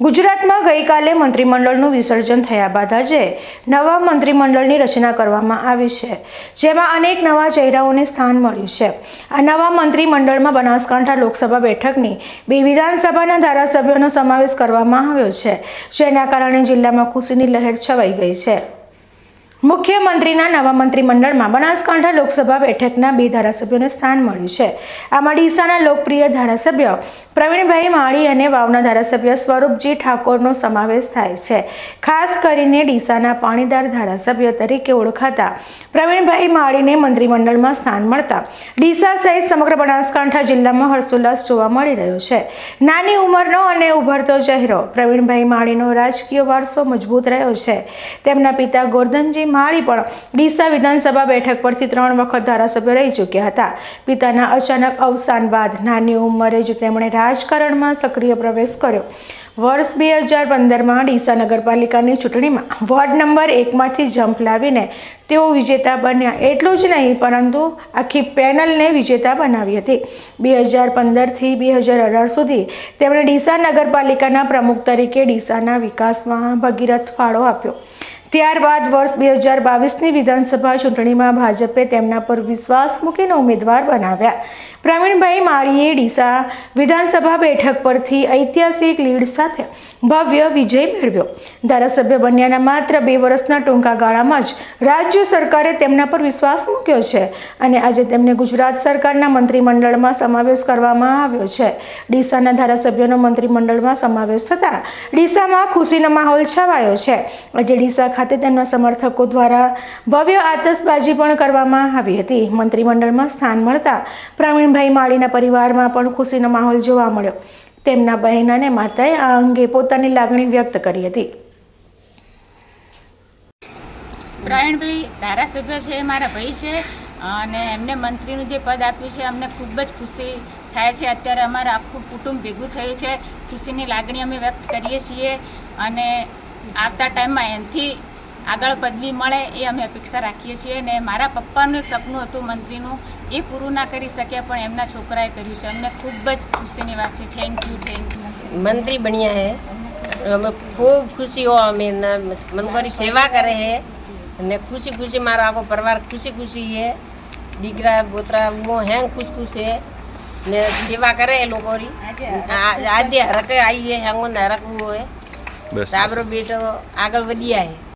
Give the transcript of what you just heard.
ગુજરાતમાં ગઈકાલે મંત્રીમંડળનું વિસર્જન થયા બાદ આજે નવા મંત્રીમંડળની રચના કરવામાં આવી છે, જેમાં અનેક નવા ચહેરાઓને સ્થાન મળ્યું છે. આ નવા મંત્રીમંડળમાં બનાસકાંઠા લોકસભા બેઠકની બે વિધાનસભાના ધારાસભ્યોનો સમાવેશ કરવામાં આવ્યો છે, જેના કારણે જિલ્લામાં ખુશીની લહેર છવાઈ ગઈ છે. મુખ્યમંત્રીના નવા મંત્રીમંડળમાં બનાસકાંઠા લોકસભા બેઠકના બે ધારાસભ્યોને સ્થાન મળ્યું છે. આમાં ડીસાના લોકપ્રિય ધારાસભ્ય પ્રવીણભાઈ માળી અને વાવના ધારાસભ્ય સ્વરૂપજી ઠાકોરનો સમાવેશ થાય છે. ખાસ કરીને ડીસાના પાણીદાર ધારાસભ્ય તરીકે ઓળખાતા પ્રવીણભાઈ માળીને મંત્રીમંડળમાં સ્થાન મળતા ડીસા સહિત સમગ્ર બનાસકાંઠા જિલ્લામાં હર્ષોલ્લાસ જોવા મળી રહ્યો છે. નાની ઉંમરનો અને ઉભરતો ચહેરો પ્રવીણભાઈ માળીનો રાજકીય વારસો મજબૂત રહ્યો છે. તેમના પિતા ગોરધનજી માળી પણ ડીસા વિધાનસભા બેઠક પરથી ત્રણ વખત ધારાસભ્ય રહી ચૂક્યા હતા. પિતાના અચાનક અવસાન બાદ નાની ઉંમરે જ તેમણે રાજકારણમાં સક્રિય પ્રવેશ કર્યો. વર્ષ બે હજાર પંદરમાં ડીસા નગરપાલિકાની ચૂંટણીમાં વોર્ડ નંબર એકમાંથી જંપ લાવીને તેઓ વિજેતા બન્યા એટલું જ નહીં, પરંતુ આખી પેનલને વિજેતા બનાવી હતી. બે હજાર પંદરથી બે હજાર અઢાર સુધી તેમણે ડીસા નગરપાલિકાના પ્રમુખ તરીકે ડીસાના વિકાસમાં ભગીરથ ફાળો આપ્યો. ત્યારબાદ વર્ષ બે હજાર બાવીસની વિધાનસભા ચૂંટણીમાં ભાજપે તેમના પર વિશ્વાસ મૂકીને ઉમેદવાર બનાવ્યા. પ્રવીણભાઈ માળીએ ડીસા વિધાનસભા બેઠક પરથી ઐતિહાસિક લીડ સાથે ભવ્ય વિજય મેળવ્યો. ધારાસભ્ય બન્યાના માત્ર બે વર્ષના ટૂંકા ગાળામાં જ રાજ્ય સરકારે તેમના પર વિશ્વાસ મૂક્યો છે અને આજે તેમને ગુજરાત સરકારના મંત્રીમંડળમાં સમાવેશ કરવામાં આવ્યો છે. ડીસાના ધારાસભ્યોનો મંત્રીમંડળમાં સમાવેશ થતાં ડીસામાં ખુશીનો માહોલ છવાયો છે. આજે ડીસા ખાતે તેમના સમર્થકો દ્વારા ભવ્ય આતશબાજી પણ કરવામાં આવી હતી. મંત્રીમંડળમાં સ્થાન મળતા પ્રવીણભાઈ માળીના પરિવારમાં પણ ખુશીનો માહોલ જોવા મળ્યો. તેમના બહેન અને માતાએ આ અંગે પોતાની લાગણી વ્યક્ત કરી હતી. પ્રવીણભાઈ ધારાસભ્ય છે, મારા ભાઈ છે, અને એમને મંત્રીનું જે પદ આપ્યું છે, અમને ખૂબ જ ખુશી થાય છે. અત્યારે અમારું આખું કુટુંબ ભેગું થયું છે. ખુશીની લાગણી અમે વ્યક્ત કરીએ છીએ અને આવતા ટાઈમમાં એનાથી આગળ પદવી મળે એ અમે અપેક્ષા રાખીએ છીએ અને મારા પપ્પાનું એક સપનું હતું મંત્રીનું એ પૂરું ના કરી શક્યા પણ એમના છોકરાએ કર્યું છે. અમને ખૂબ જ ખુશીની વાત છે. થેન્ક યુ થેન્ક યુ મંત્રી બન્યા હે. અમે ખૂબ ખુશી હો અમે મનગોરી સેવા કરે હે. અને ખુશી ખુશી મારો આખો પરિવાર ખુશી ખુશી હે. દીકરા બોતરા હું હેંગ ખુશ ખુશ હે. ને સેવા કરે એ લોકોની. આજે હરકે આવીએ હેંગો ને હરકવું હોય સાબરો બેટો આગળ વધ્યા હે.